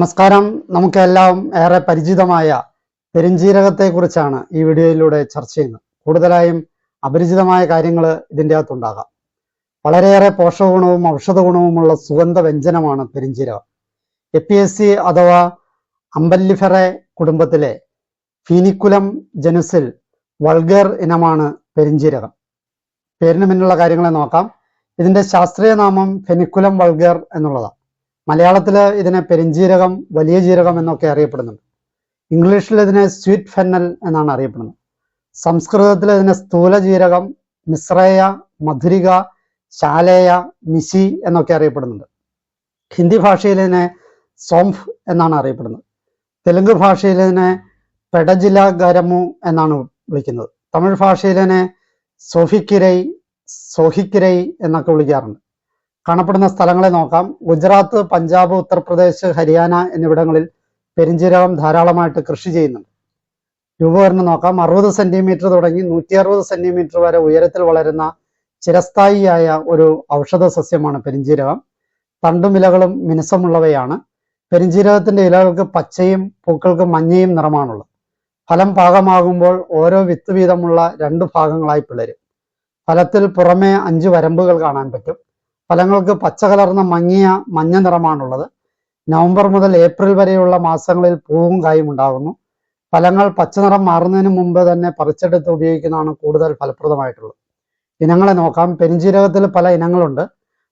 നമസ്കാരം. നമുക്കെല്ലാം ഏറെ പരിചിതമായ പെരിഞ്ജീരകത്തെക്കുറിച്ചാണ് ഈ വീഡിയോയിലൂടെ ചർച്ച ചെയ്യുന്നത്. കൂടുതലായും അപരിചിതമായ കാര്യങ്ങൾ ഇതിന്റെ അകത്തുണ്ടാകാം. വളരെയേറെ പോഷകഗുണവും ഔഷധ ഗുണവുമുള്ള സുഗന്ധ വ്യഞ്ജനമാണ് പെരുംജീരകം. എ പി എസ് സി അഥവാ അമ്പല്ലിഫെറെ കുടുംബത്തിലെ ഫീനിക്കുലം ജനുസിൽ വൾഗർ ഇനമാണ് പെരിഞ്ജീരകം പേരിന് മുന്നിലുള്ള കാര്യങ്ങളെ നോക്കാം. ഇതിന്റെ ശാസ്ത്രീയ നാമം ഫെനിക്കുലം വൾഗർ എന്നുള്ളതാണ്. മലയാളത്തിൽ ഇതിനെ പെരിഞ്ജീരകം വലിയ ജീരകം എന്നൊക്കെ അറിയപ്പെടുന്നുണ്ട്. ഇംഗ്ലീഷിൽ ഇതിനെ സ്വീറ്റ് ഫെന്നൽ എന്നാണ് അറിയപ്പെടുന്നത്. സംസ്കൃതത്തിൽ ഇതിനെ സ്ഥൂല ജീരകം മിശ്രയ മധുരിക ശാലേയ മിശി എന്നൊക്കെ അറിയപ്പെടുന്നുണ്ട്. ഹിന്ദി ഭാഷയിൽ ഇതിനെ സോംഫ് എന്നാണ് അറിയപ്പെടുന്നത്. തെലുങ്ക് ഭാഷയിൽ ഇതിനെ പെടജില ഗരമു എന്നാണ് വിളിക്കുന്നത്. തമിഴ് ഭാഷയിൽ ഇതിനെ സോഫിക്കിരൈ സോഹിക്കിരൈ എന്നൊക്കെ വിളിക്കാറുണ്ട്. കാണപ്പെടുന്ന സ്ഥലങ്ങളെ നോക്കാം. ഗുജറാത്ത് പഞ്ചാബ് ഉത്തർപ്രദേശ് ഹരിയാന എന്നിവിടങ്ങളിൽ പെരിഞ്ചീരകം ധാരാളമായിട്ട് കൃഷി ചെയ്യുന്നുണ്ട്. രൂപവരണം നോക്കാം. അറുപത് സെന്റിമീറ്റർ തുടങ്ങി നൂറ്റി അറുപത് സെന്റിമീറ്റർ വരെ ഉയരത്തിൽ വളരുന്ന ചിരസ്ഥായിയായ ഒരു ഔഷധ സസ്യമാണ് പെരിഞ്ചീരകം. തണ്ടും ഇലകളും മിനുസമുള്ളവയാണ്. പെരിഞ്ചീരകത്തിന്റെ ഇലകൾക്ക് പച്ചയും പൂക്കൾക്ക് മഞ്ഞയും നിറമാണുള്ളത്. ഫലം പാകമാകുമ്പോൾ ഓരോ വിത്ത് വീതമുള്ള രണ്ട് ഭാഗങ്ങളായി പിളരും. ഫലത്തിൽ പുറമേ അഞ്ച് വരമ്പുകൾ കാണാൻ പറ്റും. ഫലങ്ങൾക്ക് പച്ച കലർന്ന മങ്ങിയ മഞ്ഞ നിറമാണുള്ളത്. നവംബർ മുതൽ ഏപ്രിൽ വരെയുള്ള മാസങ്ങളിൽ പൂവും കായും ഉണ്ടാകുന്നു. ഫലങ്ങൾ പച്ചനിറം മാറുന്നതിന് മുമ്പ് തന്നെ പറിച്ചെടുത്ത് ഉപയോഗിക്കുന്നതാണ് കൂടുതൽ ഫലപ്രദമായിട്ടുള്ളത്. ഇനങ്ങളെ നോക്കാം. പെരിഞ്ചീരകത്തിൽ പല ഇനങ്ങളുണ്ട്.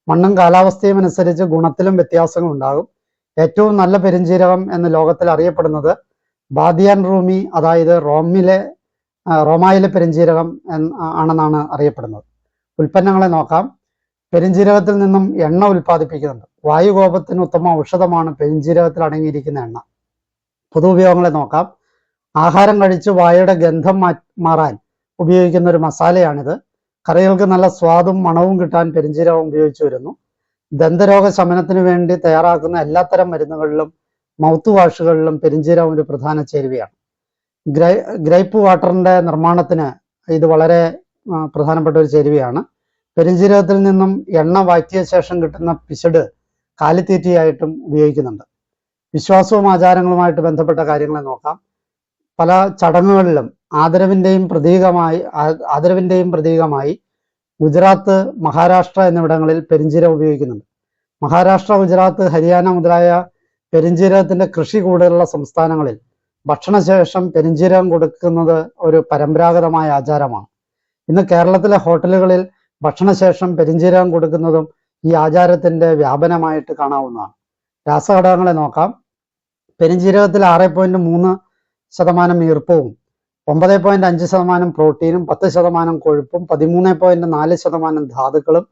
മണ്ണും കാലാവസ്ഥയും അനുസരിച്ച് ഗുണത്തിലും വ്യത്യാസങ്ങൾ ഉണ്ടാകും. ഏറ്റവും നല്ല പെരിഞ്ചീരകം എന്ന് ലോകത്തിൽ അറിയപ്പെടുന്നത് ബാദിയാൻ റൂമി അതായത് റോമിലെ റോമായിലെ പെരിഞ്ചീരകം ആണെന്നാണ് അറിയപ്പെടുന്നത്. ഉൽപ്പന്നങ്ങളെ നോക്കാം. പെരിഞ്ജീരകത്തിൽ നിന്നും എണ്ണ ഉൽപ്പാദിപ്പിക്കുന്നുണ്ട്. വായുകോപത്തിന് ഉത്തമ ഔഷധമാണ് പെരിഞ്ജീരകത്തിൽ അടങ്ങിയിരിക്കുന്ന എണ്ണ. പൊതു ഉപയോഗങ്ങളെ നോക്കാം. ആഹാരം കഴിച്ച് വായയുടെ ഗന്ധം മാറാൻ ഉപയോഗിക്കുന്ന ഒരു മസാലയാണിത്. കറികൾക്ക് നല്ല സ്വാദും മണവും കിട്ടാൻ പെരിഞ്ജീരകം ഉപയോഗിച്ചു വരുന്നു. ദന്തരോഗ ശമനത്തിന് വേണ്ടി തയ്യാറാക്കുന്ന എല്ലാത്തരം മരുന്നുകളിലും മൗത്ത് വാഷുകളിലും പെരിഞ്ജീരകം ഒരു പ്രധാന ചേരുവയാണ്. ഗ്രൈ ഗ്രൈപ്പ് വാട്ടറിന്റെ നിർമ്മാണത്തിന് ഇത് വളരെ പ്രധാനപ്പെട്ട ഒരു ചേരുവയാണ്. പെരിഞ്ജീരകത്തിൽ നിന്നും എണ്ണ വാറ്റിയ ശേഷം കിട്ടുന്ന പിശട് കാലിത്തീറ്റയായിട്ടും ഉപയോഗിക്കുന്നുണ്ട്. വിശ്വാസവും ആചാരങ്ങളുമായിട്ട് ബന്ധപ്പെട്ട കാര്യങ്ങളെ നോക്കാം. പല ചടങ്ങുകളിലും ആദരവിന്റെയും പ്രതീകമായി ആദരവിന്റെയും പ്രതീകമായി ഗുജറാത്ത് മഹാരാഷ്ട്ര എന്നിവിടങ്ങളിൽ പെരിഞ്ജീരകം ഉപയോഗിക്കുന്നുണ്ട്. മഹാരാഷ്ട്ര ഗുജറാത്ത് ഹരിയാന മുതലായ പെരിഞ്ചീരകത്തിന്റെ കൃഷി കൂടുതലുള്ള സംസ്ഥാനങ്ങളിൽ ഭക്ഷണശേഷം പെരിഞ്ചീരകം കൊടുക്കുന്നത് ഒരു പരമ്പരാഗതമായ ആചാരമാണ്. ഇന്ന് കേരളത്തിലെ ഹോട്ടലുകളിൽ ഭക്ഷണശേഷം പെരിഞ്ചീരകം കൊടുക്കുന്നതും ഈ ആചാരത്തിന്റെ വ്യാപനമായിട്ട് കാണാവുന്നതാണ്. രാസഘടകങ്ങളെ നോക്കാം. പെരിഞ്ചീരകത്തിൽ ആറ് പോയിന്റ് മൂന്ന് ശതമാനം ഈർപ്പവും ഒമ്പത് പോയിന്റ് അഞ്ച് ശതമാനം പ്രോട്ടീനും പത്ത് ശതമാനം കൊഴുപ്പും പതിമൂന്ന് പോയിന്റ് നാല് ശതമാനം ധാതുക്കളും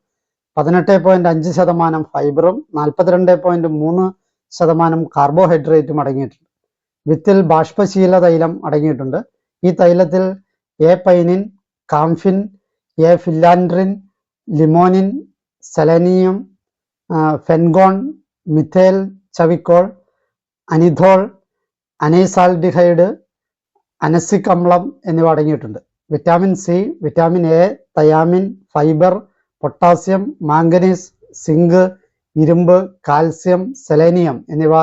പതിനെട്ട് പോയിന്റ് അഞ്ച് ശതമാനം ഫൈബറും നാൽപ്പത്തിരണ്ട് പോയിന്റ് മൂന്ന് ശതമാനം കാർബോഹൈഡ്രേറ്റും അടങ്ങിയിട്ടുണ്ട്. വിത്തിൽ ബാഷ്പശീല തൈലം അടങ്ങിയിട്ടുണ്ട്. ഈ തൈലത്തിൽ a pinene camphene a phellandrene limonene selenium fenchone methyl chavicol anethole anisaldehyde anisic അമ്ലം എന്നിവ അടങ്ങിയിട്ടുണ്ട്. Vitamin C vitamin A thiamine fibre potassium manganese zinc ഇരുമ്പ് കാൽസ്യം സെലേനിയം എന്നിവ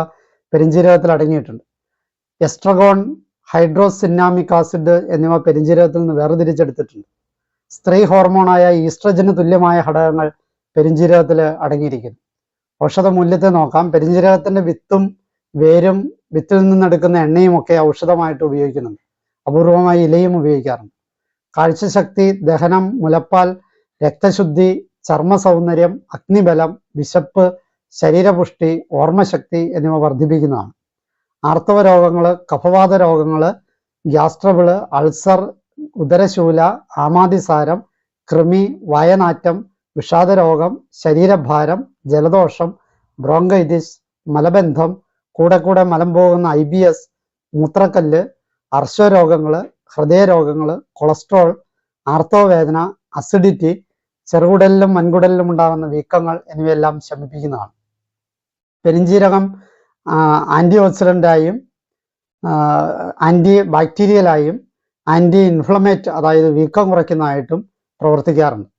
പെരിഞ്ജീരകത്തിൽ അടങ്ങിയിട്ടുണ്ട്. എസ്ട്രഗോൺ ഹൈഡ്രോസിന്നാമിക് ആസിഡ് എന്നിവ പെരിഞ്ജീരകത്തിൽ നിന്ന് വേർതിരിച്ചെടുത്തിട്ടുണ്ട്. സ്ത്രീ ഹോർമോണായ ഈസ്ട്രജന് തുല്യമായ ഘടകങ്ങൾ പെരിഞ്ജീരകത്തിൽ അടങ്ങിയിരിക്കുന്നു. ഔഷധ മൂല്യത്തെ നോക്കാം. പെരിഞ്ജീരകത്തിന്റെ വിത്തും വേരും വിത്തിൽ നിന്നെടുക്കുന്ന എണ്ണയും ഒക്കെ ഔഷധമായിട്ട് ഉപയോഗിക്കുന്നുണ്ട്. അപൂർവമായി ഇലയും ഉപയോഗിക്കാറുണ്ട്. കാഴ്ചശക്തി ദഹനം മുലപ്പാൽ രക്തശുദ്ധി ചർമ്മ സൗന്ദര്യം അഗ്നിബലം വിശപ്പ് ശരീരപുഷ്ടി ഓർമ്മശക്തി എന്നിവ വർദ്ധിപ്പിക്കുന്നതാണ്. ആർത്തവ രോഗങ്ങൾ കഫവാത രോഗങ്ങൾ ഗ്യാസ്ട്രബിൾ അൾസർ ഉദരശൂല ആമാതിസാരം കൃമി വയനാറ്റം വിഷാദരോഗം ശരീരഭാരം ജലദോഷം ബ്രോങ്കൈറ്റിസ് മലബന്ധം കൂടെ കൂടെ മലം പോകുന്ന ഐ ബി എസ് മൂത്രക്കല്ല് അർശ്വരോഗങ്ങൾ ഹൃദയരോഗങ്ങൾ കൊളസ്ട്രോൾ ആർത്തവവേദന അസിഡിറ്റി ചെറുകുടലിലും വൻകുടലിലും ഉണ്ടാകുന്ന വീക്കങ്ങൾ എന്നിവയെല്ലാം ശമിപ്പിക്കുന്നതാണ്. പെരിഞ്ജീരകം ആന്റി ഓക്സിഡന്റായും ആന്റി ബാക്ടീരിയലായും ആന്റി ഇൻഫ്ലമേറ്റ് അതായത് വീക്കം കുറയ്ക്കുന്നതായിട്ടും പ്രവർത്തിക്കാറുണ്ട്.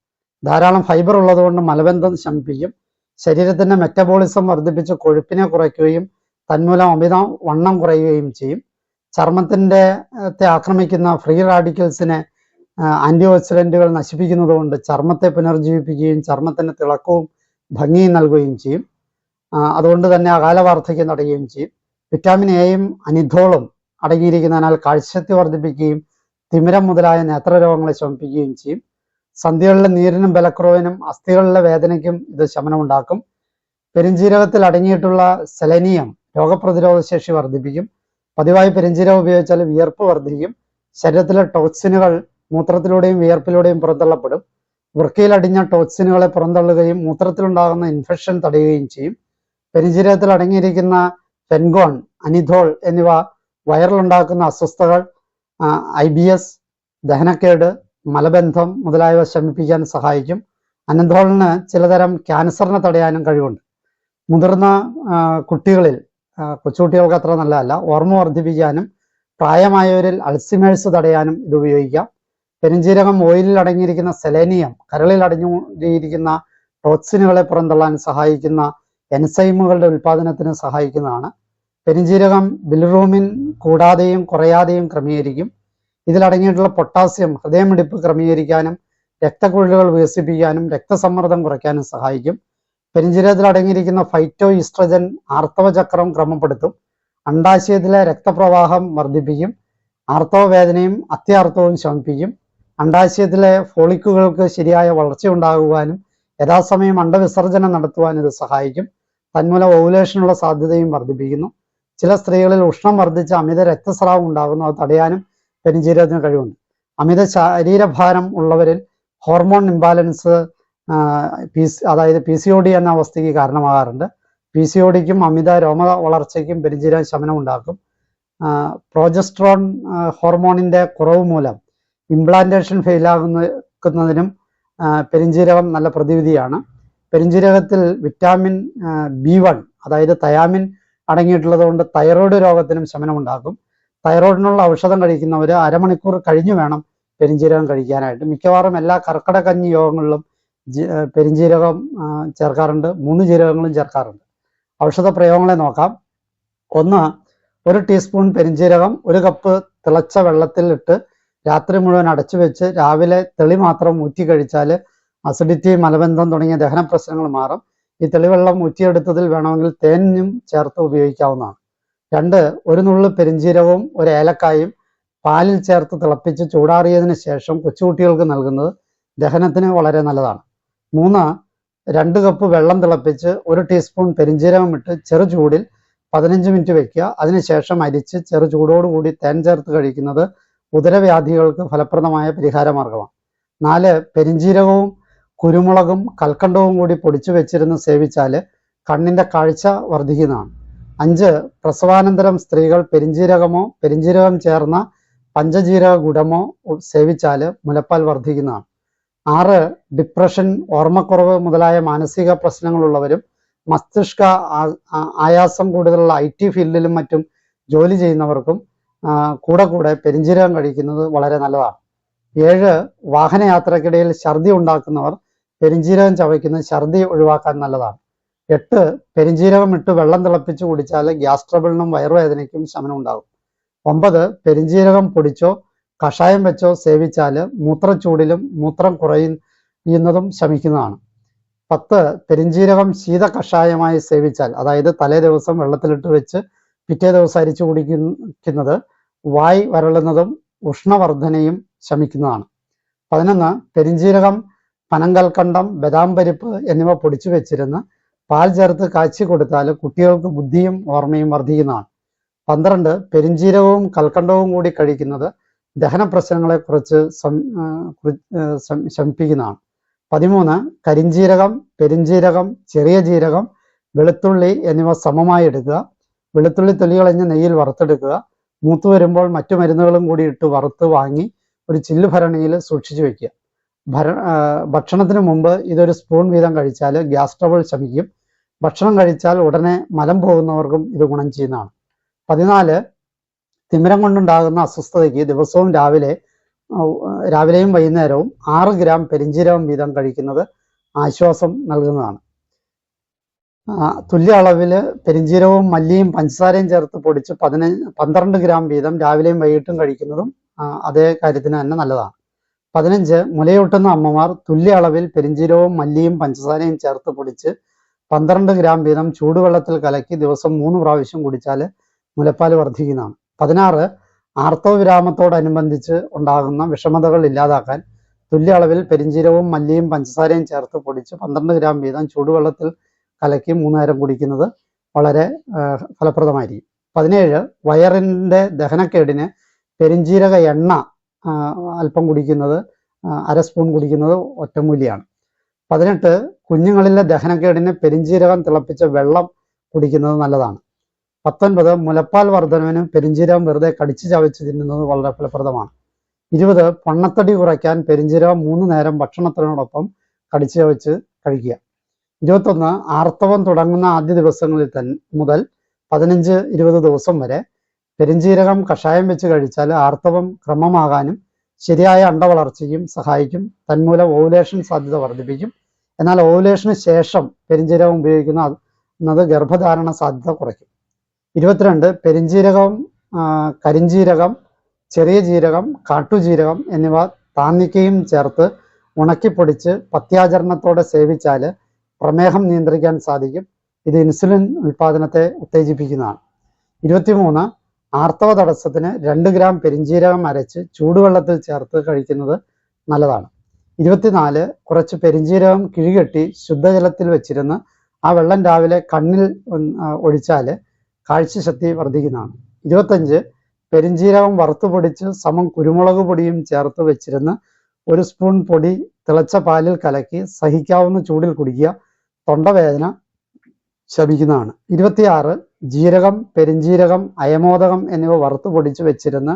ധാരാളം ഫൈബർ ഉള്ളതുകൊണ്ട് മലബന്ധം ശമിപ്പിക്കും. ശരീരത്തിന്റെ മെറ്റബോളിസം വർദ്ധിപ്പിച്ച് കൊഴുപ്പിനെ കുറയ്ക്കുകയും തന്മൂലം അമിത വണ്ണം കുറയുകയും ചെയ്യും. ചർമ്മത്തിന്റെ ആക്രമിക്കുന്ന ഫ്രീ റാഡിക്കൽസിനെ ആന്റി ഓക്സിഡന്റുകൾ നശിപ്പിക്കുന്നതുകൊണ്ട് ചർമ്മത്തെ പുനർജീവിപ്പിക്കുകയും ചർമ്മത്തിന് തിളക്കവും ഭംഗിയും നൽകുകയും ചെയ്യും. അതുകൊണ്ട് തന്നെ അകാല വാർദ്ധക്യം തടയുകയും ചെയ്യും. വിറ്റാമിൻ എയും അനിധോളും അടങ്ങിയിരിക്കുന്നതിനാൽ കാഴ്ചശക്തി വർദ്ധിപ്പിക്കുകയും തിമിരം മുതലായ നേത്രരോഗങ്ങളെ ശമിപ്പിക്കുകയും ചെയ്യും. സന്ധികളിലെ നീരിനും ബലക്കുറവിനും അസ്ഥികളിലെ വേദനയ്ക്കും ഇത് ശമനമുണ്ടാക്കും. പെരിഞ്ജീരകത്തിൽ അടങ്ങിയിട്ടുള്ള സെലനിയം രോഗപ്രതിരോധ ശേഷി വർദ്ധിപ്പിക്കും. പതിവായി പെരിഞ്ജീരകം ഉപയോഗിച്ചാൽ വിയർപ്പ് വർദ്ധിക്കും. ശരീരത്തിലെ ടോക്സിനുകൾ മൂത്രത്തിലൂടെയും വിയർപ്പിലൂടെയും പുറന്തള്ളപ്പെടും. വൃക്കയിൽ അടിഞ്ഞ ടോക്സിനുകളെ പുറന്തള്ളുകയും മൂത്രത്തിലുണ്ടാകുന്ന ഇൻഫെക്ഷൻ തടയുകയും ചെയ്യും. പെരിഞ്ജീരകത്തിൽ അടങ്ങിയിരിക്കുന്ന ഫെൻഗോൺ അനിധോൾ എന്നിവ വയറിലുണ്ടാക്കുന്ന അസ്വസ്ഥതകൾ ഐ ബി എസ് ദഹനക്കേട് മലബന്ധം മുതലായവ ശമിപ്പിക്കാൻ സഹായിക്കും. അനന്തോളിന് ചിലതരം ക്യാൻസറിനെ തടയാനും കഴിവുണ്ട്. മുതിർന്ന കുട്ടികളിൽ കൊച്ചുകുട്ടികൾക്ക് അത്ര നല്ലതല്ല. ഓർമ്മ വർദ്ധിപ്പിക്കാനും പ്രായമായവരിൽ അൾസിമേഴ്സ് തടയാനും ഇത് ഉപയോഗിക്കാം. പെരുംജീരകം ഓയിലിൽ അടങ്ങിയിരിക്കുന്ന സെലേനിയം കരളിൽ അടങ്ങിയിരിക്കുന്ന ടോക്സിനുകളെ പുറന്തള്ളാൻ സഹായിക്കുന്ന എൻസൈമുകളുടെ ഉൽപാദനത്തിന് സഹായിക്കുന്നതാണ്. പെരുംജീരകം ബിലിറൂമിൻ കൂടാതെയും കുറയാതെയും ക്രമീകരിക്കും. ഇതിലടങ്ങിയിട്ടുള്ള പൊട്ടാസ്യം ഹൃദയമിടിപ്പ് ക്രമീകരിക്കാനും രക്തക്കുഴലുകൾ വികസിപ്പിക്കാനും രക്തസമ്മർദ്ദം കുറയ്ക്കാനും സഹായിക്കും. പെരിഞ്ജീരകത്തിൽ അടങ്ങിയിരിക്കുന്ന ഫൈറ്റോ ഈസ്ട്രജൻ ആർത്തവചക്രം ക്രമപ്പെടുത്തും. അണ്ടാശയത്തിലെ രക്തപ്രവാഹം വർദ്ധിപ്പിക്കും. ആർത്തവ വേദനയും അത്യാർത്തവും ശമിപ്പിക്കും. അണ്ടാശയത്തിലെ ഫോളിക്കുകൾക്ക് ശരിയായ വളർച്ച ഉണ്ടാകുവാനും യഥാസമയം അണ്ടവിസർജനം നടത്തുവാൻ ഇത് സഹായിക്കും. തന്മൂലം ഓവുലേഷനുള്ള സാധ്യതയും വർദ്ധിപ്പിക്കുന്നു. ചില സ്ത്രീകളിൽ ഉഷ്ണം വർദ്ധിച്ച അമിത രക്തസ്രാവം ഉണ്ടാകുന്നു. അത് തടയാനും പെരിഞ്ജീരകത്തിന് കഴിവുണ്ട്. അമിത ശരീരഭാരം ഉള്ളവരിൽ ഹോർമോൺ ഇംബാലൻസ് അതായത് പി സി ഒ ഡി എന്ന അവസ്ഥയ്ക്ക് കാരണമാകാറുണ്ട്. പി സി ഒ ഡിക്കും അമിത രോമ വളർച്ചയ്ക്കും പെരിഞ്ജീരകം ശമനം ഉണ്ടാക്കും. പ്രോജസ്ട്രോൺ ഹോർമോണിന്റെ കുറവ് മൂലം ഇംപ്ലാന്റേഷൻ ഫെയിലാകുന്നതിനും പെരിഞ്ജീരകം നല്ല പ്രതിവിധിയാണ്. പെരിഞ്ജീരകത്തിൽ വിറ്റാമിൻ ബി വൺ അതായത് തയാമിൻ അടങ്ങിയിട്ടുള്ളത് കൊണ്ട് തൈറോയ്ഡ് രോഗത്തിനും ശമനം ഉണ്ടാക്കും തൈറോയിഡിനുള്ള ഔഷധം കഴിക്കുന്നവർ അരമണിക്കൂർ കഴിഞ്ഞു വേണം പെരിഞ്ചീരകം കഴിക്കാനായിട്ട്. മിക്കവാറും എല്ലാ കർക്കിടകഞ്ഞി യോഗങ്ങളിലും പെരിഞ്ചീരകം ചേർക്കാറുണ്ട്. മൂന്ന് ജീരകങ്ങളും ചേർക്കാറുണ്ട്. ഔഷധ പ്രയോഗങ്ങളെ നോക്കാം. ഒന്ന് ഒരു ടീസ്പൂൺ പെരിഞ്ചീരകം ഒരു കപ്പ് തിളച്ച വെള്ളത്തിൽ ഇട്ട് രാത്രി മുഴുവൻ അടച്ചു വെച്ച് രാവിലെ തെളി മാത്രം ഊറ്റി കഴിച്ചാൽ അസിഡിറ്റി മലബന്ധം തുടങ്ങിയ ദഹന പ്രശ്നങ്ങൾ മാറും. ഈ തെളിവെള്ളം ഊറ്റിയെടുത്തതിൽ വേണമെങ്കിൽ തേനും ചേർത്ത് ഉപയോഗിക്കാവുന്നതാണ്. രണ്ട് ഒരു നുള്ളു പെരിഞ്ചീരവും ഒരു ഏലക്കായും പാലിൽ ചേർത്ത് തിളപ്പിച്ച് ചൂടാറിയതിന് ശേഷം കൊച്ചുകുട്ടികൾക്ക് നൽകുന്നത് ദഹനത്തിന് വളരെ നല്ലതാണ്. മൂന്ന് രണ്ട് കപ്പ് വെള്ളം തിളപ്പിച്ച് ഒരു ടീസ്പൂൺ പെരിഞ്ജീരകം ഇട്ട് ചെറു ചൂടിൽ പതിനഞ്ച് മിനിറ്റ് വെക്കുക. അതിനുശേഷം അരിച്ച് ചെറു ചൂടോടുകൂടി തേൻ ചേർത്ത് കഴിക്കുന്നത് ഉദരവ്യാധികൾക്ക് ഫലപ്രദമായ പരിഹാര മാർഗമാണ് നാല് പെരിഞ്ജീരകവും കുരുമുളകും കൽക്കണ്ടവും കൂടി പൊടിച്ചു വെച്ചിരുന്ന് സേവിച്ചാൽ കണ്ണിന്റെ കാഴ്ച വർദ്ധിക്കുന്നതാണ് അഞ്ച് പ്രസവാനന്തരം സ്ത്രീകൾ പെരിഞ്ജീരകമോ പെരിഞ്ജീരകം ചേർന്ന പഞ്ചജീരക ഗുഡമോ സേവിച്ചാൽ മുലപ്പാൽ വർദ്ധിക്കുന്നതാണ് ആറ് ഡിപ്രഷൻ ഓർമ്മക്കുറവ് മുതലായ മാനസിക പ്രശ്നങ്ങളുള്ളവരും മസ്തിഷ്ക ആയാസം കൂടുതലുള്ള ഐ ടി ഫീൽഡിലും മറ്റും ജോലി ചെയ്യുന്നവർക്കും കൂടെ കൂടെ പെരിഞ്ചീരകം കഴിക്കുന്നത് വളരെ നല്ലതാണ്. ഏഴ് വാഹനയാത്രക്കിടയിൽ ഛർദി ഉണ്ടാക്കുന്നവർ പെരിഞ്ജീരകം ചവയ്ക്കുന്നത് ഛർദി ഒഴിവാക്കാൻ നല്ലതാണ്. എട്ട് പെരിഞ്ജീരകം ഇട്ട് വെള്ളം തിളപ്പിച്ച് കുടിച്ചാൽ ഗ്യാസ് ട്രബിളിനും വയറുവേദനയ്ക്കും ശമനം ഉണ്ടാകും ഒമ്പത് പെരിഞ്ജീരകം പൊടിച്ചോ കഷായം വെച്ചോ സേവിച്ചാൽ മൂത്രച്ചൂടിലും മൂത്രം കുറയുന്നതും ശമിക്കുന്നതാണ്. പത്ത് പെരിഞ്ജീരകം ശീത കഷായമായി സേവിച്ചാൽ അതായത് തലേ ദിവസം വെള്ളത്തിലിട്ട് വെച്ച് പിറ്റേ ദിവസം അരിച്ചു കുടിക്കുന്നത് വായ് വരളുന്നതും ഉഷ്ണവർദ്ധനയും ശമിക്കുന്നതാണ്. പതിനൊന്ന് പെരിഞ്ജീരകം പനങ്കൽക്കണ്ടം ബദാം പരിപ്പ് എന്നിവ പൊടിച്ചു വെച്ചിരുന്ന് പാൽ ചേർത്ത് കാച്ചി കൊടുത്താൽ കുട്ടികൾക്ക് ബുദ്ധിയും ഓർമ്മയും വർദ്ധിക്കുന്നതാണ്. പന്ത്രണ്ട് പെരിഞ്ജീരകവും കൽക്കണ്ടവും കൂടി കഴിക്കുന്നത് ദഹന പ്രശ്നങ്ങളെ കുറിച്ച് ശമിപ്പിക്കുന്നതാണ്. പതിമൂന്ന് കരിഞ്ജീരകം പെരിഞ്ജീരകം ചെറിയ ജീരകം വെളുത്തുള്ളി എന്നിവ സമമായി എടുക്കുക. വെളുത്തുള്ളി തൊലി കളഞ്ഞ് നെയ്യിൽ വറുത്തെടുക്കുക. മൂത്തു വരുമ്പോൾ മറ്റു മരുന്നുകളും കൂടി ഇട്ട് വറുത്ത് വാങ്ങി ഒരു ചില്ലുഭരണിയിൽ സൂക്ഷിച്ചു വെക്കുക. ഭക്ഷണത്തിന് മുമ്പ് ഇതൊരു സ്പൂൺ വീതം കഴിച്ചാൽ ഗ്യാസ് ട്രബിൾ ശമിക്കും. ഭക്ഷണം കഴിച്ചാൽ ഉടനെ മലം പോകുന്നവർക്കും ഇത് ഗുണം ചെയ്യുന്നതാണ്. പതിനാല് തിമിരം കൊണ്ടുണ്ടാകുന്ന അസ്വസ്ഥതയ്ക്ക് ദിവസവും രാവിലെ രാവിലെയും വൈകുന്നേരവും ആറ് ഗ്രാം പെരിഞ്ചീരകം വീതം കഴിക്കുന്നത് ആശ്വാസം നൽകുന്നതാണ്. തുല്യ അളവിൽ പെരിഞ്ചീരവും മല്ലിയും പഞ്ചസാരയും ചേർത്ത് പൊടിച്ച് പതിനഞ്ച് പന്ത്രണ്ട് ഗ്രാം വീതം രാവിലെയും വൈകിട്ടും കഴിക്കുന്നതും അതേ കാര്യത്തിന് തന്നെ നല്ലതാണ്. പതിനഞ്ച് മുലയൂട്ടുന്ന അമ്മമാർ തുല്യ അളവിൽ പെരിഞ്ചീരവും മല്ലിയും പഞ്ചസാരയും ചേർത്ത് പൊടിച്ച് പന്ത്രണ്ട് ഗ്രാം വീതം ചൂടുവെള്ളത്തിൽ കലക്കി ദിവസം മൂന്ന് പ്രാവശ്യം കുടിച്ചാൽ മുലപ്പാൽ വർദ്ധിക്കുന്നതാണ്. പതിനാറ് ആർത്തവവിരാമത്തോടനുബന്ധിച്ച് ഉണ്ടാകുന്ന വിഷമതകൾ ഇല്ലാതാക്കാൻ തുല്യ അളവിൽ പെരിഞ്ചീരവും മല്ലിയും പഞ്ചസാരയും ചേർത്ത് പൊടിച്ച് പന്ത്രണ്ട് ഗ്രാം വീതം ചൂടുവെള്ളത്തിൽ കലക്കി മൂന്ന് നേരം കുടിക്കുന്നത് വളരെ ഫലപ്രദമായിരിക്കും. പതിനേഴ് വയറിന്റെ ദഹനക്കേടിന് പെരിഞ്ചീരക എണ്ണ അല്പം കുടിക്കുന്നത് അര സ്പൂൺ കുടിക്കുന്നത് ഒറ്റമൂലിയാണ്. പതിനെട്ട് കുഞ്ഞുങ്ങളിലെ ദഹനക്കേടിന് പെരിഞ്ചീരകം തിളപ്പിച്ച വെള്ളം കുടിക്കുന്നത് നല്ലതാണ്. പത്തൊൻപത് മുലപ്പാൽ വർധനവിന് പെരിഞ്ചീരകം വെറുതെ കടിച്ചു ചവച്ച് തിന്നുന്നത് വളരെ ഫലപ്രദമാണ്. ഇരുപത് പൊണ്ണത്തടി കുറയ്ക്കാൻ പെരിഞ്ചീരകം മൂന്ന് നേരം ഭക്ഷണത്തിനോടൊപ്പം കടിച്ചു ചവച്ച് കഴിക്കുക. ഇരുപത്തൊന്ന് ആർത്തവം തുടങ്ങുന്ന ആദ്യ ദിവസങ്ങളിൽ തന്നെ മുതൽ പതിനഞ്ച് ഇരുപത് ദിവസം വരെ പെരിഞ്ജീരകം കഷായം വെച്ച് കഴിച്ചാൽ ആർത്തവം ക്രമമാകാനും ശരിയായ അണ്ടവളർച്ചയ്ക്കും സഹായിക്കും. തന്മൂലം ഓവുലേഷൻ സാധ്യത വർദ്ധിപ്പിക്കും. എന്നാൽ ഓവുലേഷന് ശേഷം പെരിഞ്ജീരകം ഉപയോഗിക്കുന്നത് എന്നത് ഗർഭധാരണ സാധ്യത കുറയ്ക്കും. ഇരുപത്തിരണ്ട് പെരിഞ്ജീരകം കരിഞ്ചീരകം ചെറിയ ജീരകം കാട്ടുജീരകം എന്നിവ താന്നിക്കയും ചേർത്ത് ഉണക്കിപ്പൊടിച്ച് പത്യാചരണത്തോടെ സേവിച്ചാൽ പ്രമേഹം നിയന്ത്രിക്കാൻ സാധിക്കും. ഇത് ഇൻസുലിൻ ഉൽപാദനത്തെ ഉത്തേജിപ്പിക്കുന്നതാണ്. ഇരുപത്തിമൂന്ന് ആർത്തവ തടസ്സത്തിന് രണ്ട് ഗ്രാം പെരിഞ്ജീരകം അരച്ച് ചൂടുവെള്ളത്തിൽ ചേർത്ത് കഴിക്കുന്നത് നല്ലതാണ്. ഇരുപത്തിനാല് കുറച്ച് പെരിഞ്ജീരകം കിഴികെട്ടി ശുദ്ധജലത്തിൽ വെച്ചിരുന്ന് ആ വെള്ളം രാവിലെ കണ്ണിൽ ഒഴിച്ചാൽ കാഴ്ചശക്തി വർദ്ധിക്കുന്നതാണ്. ഇരുപത്തഞ്ച് പെരിഞ്ജീരകം വറുത്തു പൊടിച്ച് സമം കുരുമുളക് പൊടിയും ചേർത്ത് വെച്ചിരുന്ന് ഒരു സ്പൂൺ പൊടി തിളച്ച പാലിൽ കലക്കി സഹിക്കാവുന്ന ചൂടിൽ കുടിക്കുക. തൊണ്ടവേദന ശമിക്കുന്നതാണ് ഇരുപത്തിയാറ് ജീരകം പെരിഞ്ജീരകം അയമോദകം എന്നിവ വറുത്തു പൊടിച്ച് വെച്ചിരുന്ന്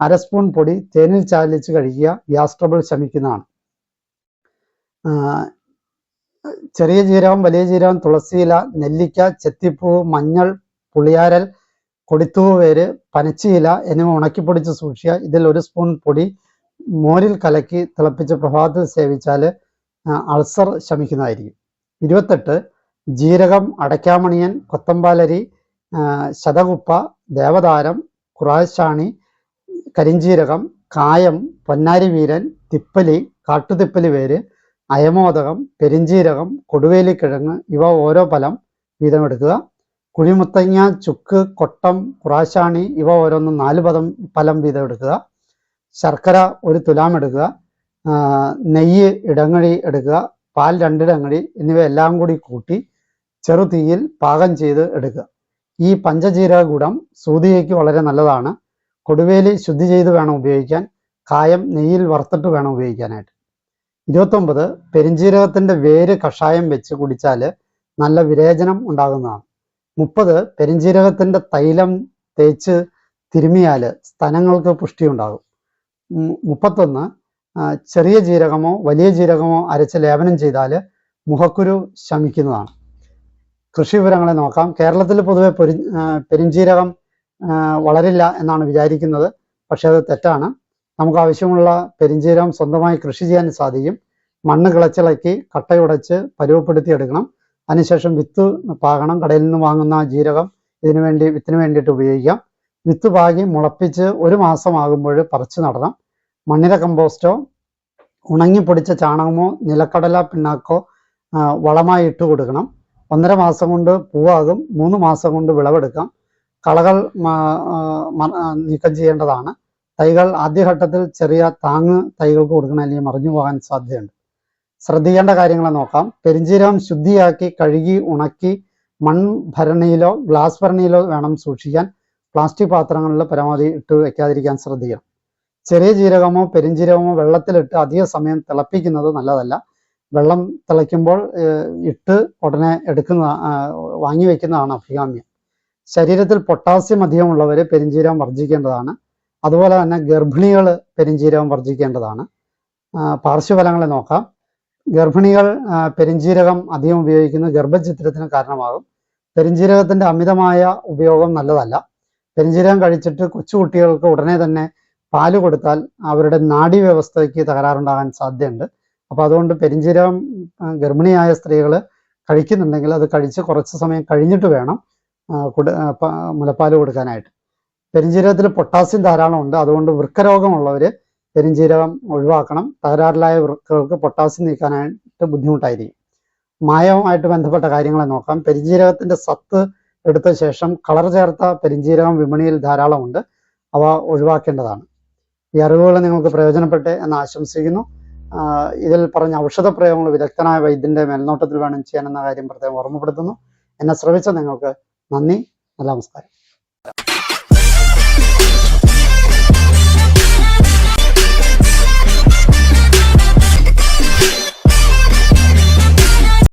അര സ്പൂൺ പൊടി തേനിൽ ചാലിച്ച് കഴിക്കുക ഗ്യാസ് ട്രബിൾ ശമിക്കുന്നതാണ്. ചെറിയ ജീരകം വലിയ ജീരകം തുളസിയില നെല്ലിക്ക ചെത്തിപ്പൂ മഞ്ഞൾ പുളിയാരൽ കൊടിത്തൂവ് വേര് പനച്ചിയില എന്നിവ ഉണക്കിപ്പൊടിച്ച് സൂക്ഷിക്കുക. ഇതിൽ ഒരു സ്പൂൺ പൊടി മോരിൽ കലക്കി തിളപ്പിച്ച് പ്രഭാതത്തിൽ സേവിച്ചാൽ അൾസർ ശമിക്കുന്നതായിരിക്കും. ഇരുപത്തെട്ട് ജീരകം അടയ്ക്കാമണിയൻ കൊത്തമ്പാലരി ശതകുപ്പ ദേവതാരം കുറാശാണി കരിഞ്ചീരകം കായം പൊന്നാരി വീരൻ തിപ്പലി കാട്ടുതിപ്പലി വേര് അയമോദകം പെരിഞ്ചീരകം കൊടുവേലിക്കിഴങ്ങ് ഇവ ഓരോ ഫലം വീതം എടുക്കുക കുഴിമുത്തങ്ങ ചുക്ക് കൊട്ടം കുറാശാണി ഇവ ഓരോന്നും നാല് പദം ഫലം വീതം എടുക്കുക ശർക്കര ഒരു തുലാം എടുക്കുക. നെയ്യ് ഇടങ്ങഴി എടുക്കുക. പാൽ രണ്ടിടങ്ങഴി എന്നിവ എല്ലാം കൂടി കൂട്ടി ചെറു തീയിൽ പാകം ചെയ്ത് എടുക്കുക. ഈ പഞ്ചജീരക ഗുണം സൂതികയ്ക്ക് വളരെ നല്ലതാണ്. കൊടുവേലി ശുദ്ധി ചെയ്ത് വേണം ഉപയോഗിക്കാൻ. കായം നെയ്യിൽ വറുത്തിട്ട് വേണം ഉപയോഗിക്കാനായിട്ട്. ഇരുപത്തൊമ്പത് പെരിഞ്ജീരകത്തിന്റെ വേര് കഷായം വെച്ച് കുടിച്ചാൽ നല്ല വിരേചനം ഉണ്ടാകുന്നതാണ്. മുപ്പത് പെരിഞ്ജീരകത്തിന്റെ തൈലം തേച്ച് തിരുമിയാൽ സ്ഥലങ്ങൾക്ക് പുഷ്ടി ഉണ്ടാകും മുപ്പത്തൊന്ന് ചെറിയ ജീരകമോ വലിയ ജീരകമോ അരച്ച് ലേപനം ചെയ്താൽ മുഖക്കുരു ശമിക്കുന്നതാണ്. കൃഷി വിവരങ്ങളെ നോക്കാം. കേരളത്തിൽ പൊതുവെ പെരി പെരിഞ്ചീരകം വളരില്ല എന്നാണ് വിചാരിക്കുന്നത്. പക്ഷെ അത് തെറ്റാണ്. നമുക്ക് ആവശ്യമുള്ള പെരിഞ്ചീരകം സ്വന്തമായി കൃഷി ചെയ്യാൻ സാധിക്കും. മണ്ണ് കിളച്ചിളക്കി കട്ടയുടച്ച് പരുവപ്പെടുത്തി എടുക്കണം. അതിനുശേഷം വിത്ത് പാകണം കടയിൽ നിന്ന് വാങ്ങുന്ന ജീരകം ഇതിനു വേണ്ടി വിത്തിന് വേണ്ടിയിട്ട് ഉപയോഗിക്കാം. വിത്ത് പാകി മുളപ്പിച്ച് ഒരു മാസമാകുമ്പോൾ പറിച്ചു നടണം. മണ്ണിര കമ്പോസ്റ്റോ ഉണങ്ങി പൊടിച്ച ചാണകമോ നിലക്കടല പിണ്ണാക്കോ വളമായി ഇട്ട് കൊടുക്കണം. ഒന്നര മാസം കൊണ്ട് പൂവാകും മൂന്ന് മാസം കൊണ്ട് വിളവെടുക്കാം. കളകൾ നീക്കം ചെയ്യേണ്ടതാണ്. തൈകൾ ആദ്യഘട്ടത്തിൽ ചെറിയ താങ്ങ് തൈകൾക്ക് കൊടുക്കണം അല്ലെങ്കിൽ മറിഞ്ഞു പോകാൻ സാധ്യതയുണ്ട്. ശ്രദ്ധിക്കേണ്ട കാര്യങ്ങൾ നോക്കാം. പെരിഞ്ചീരം ശുദ്ധിയാക്കി കഴുകി ഉണക്കി മൺഭരണിയിലോ ഗ്ലാസ് ഭരണിയിലോ വേണം സൂക്ഷിക്കാൻ. പ്ലാസ്റ്റിക് പാത്രങ്ങളിൽ പരമാവധി ഇട്ട് വെക്കാതിരിക്കാൻ ശ്രദ്ധിക്കണം. ചെറിയ ജീരകമോ പെരിഞ്ചീരകമോ വെള്ളത്തിലിട്ട് അധിക സമയം തിളപ്പിക്കുന്നത് നല്ലതല്ല. വെള്ളം തിളയ്ക്കുമ്പോൾ ഇട്ട് ഉടനെ എടുക്കുന്ന വാങ്ങി വെക്കുന്നതാണ് അഭികാമ്യം. ശരീരത്തിൽ പൊട്ടാസ്യം അധികമുള്ളവർ പെരിഞ്ചീരം വർജിക്കേണ്ടതാണ് അതുപോലെ തന്നെ ഗർഭിണികൾ പെരിഞ്ചീരകം വർജിക്കേണ്ടതാണ് പാർശ്വഫലങ്ങളെ നോക്കാം. ഗർഭിണികൾ പെരിഞ്ചീരകം അധികം ഉപയോഗിക്കുന്നത് ഗർഭചിത്രത്തിന് കാരണമാകും. പെരിഞ്ചീരകത്തിന്റെ അമിതമായ ഉപയോഗം നല്ലതല്ല. പെരിഞ്ചീരകം കഴിച്ചിട്ട് കൊച്ചുകുട്ടികൾക്ക് ഉടനെ തന്നെ പാൽ കൊടുത്താൽ അവരുടെ നാഡീവ്യവസ്ഥയ്ക്ക് തകരാറുണ്ടാകാൻ സാധ്യതയുണ്ട്. അപ്പോൾ അതുകൊണ്ട് പെരിഞ്ചീരകം ഗർഭിണിയായ സ്ത്രീകൾ കഴിക്കുന്നുണ്ടെങ്കിൽ അത് കഴിച്ച് കുറച്ച് സമയം കഴിഞ്ഞിട്ട് വേണം മുലപ്പാൽ കൊടുക്കാനായിട്ട്. പെരിഞ്ചീരകത്തിൽ പൊട്ടാസ്യം ധാരാളം ഉണ്ട്. അതുകൊണ്ട് വൃക്കരോഗമുള്ളവർ പെരിഞ്ചീരകം ഒഴിവാക്കണം. തകരാറിലായ വൃക്കകൾക്ക് പൊട്ടാസ്യം നീക്കാനായിട്ട് ബുദ്ധിമുട്ടായിരിക്കും. മായവുമായിട്ട് ബന്ധപ്പെട്ട കാര്യങ്ങളെ നോക്കാം. പെരിഞ്ചീരകത്തിന്റെ സത്ത് എടുത്ത ശേഷം കളർ ചേർത്ത പെരിഞ്ചീരകം വിപണിയിൽ ധാരാളമുണ്ട്. അവ ഒഴിവാക്കേണ്ടതാണ്. ഈ അറിവുകൾ നിങ്ങൾക്ക് പ്രയോജനപ്പെട്ടെ എന്ന് ആശംസിക്കുന്നു. ഇതിൽ പറഞ്ഞ ഔഷധ പ്രയോഗങ്ങൾ വിദഗ്ധനായ വൈദ്യന്റെ മേൽനോട്ടത്തിൽ വേണം ചെയ്യാനെന്ന കാര്യം പ്രത്യേകം ഓർമ്മപ്പെടുത്തുന്നു. എന്നെ ശ്രമിച്ച നിങ്ങൾക്ക് നന്ദി നല്ല നമസ്കാരം.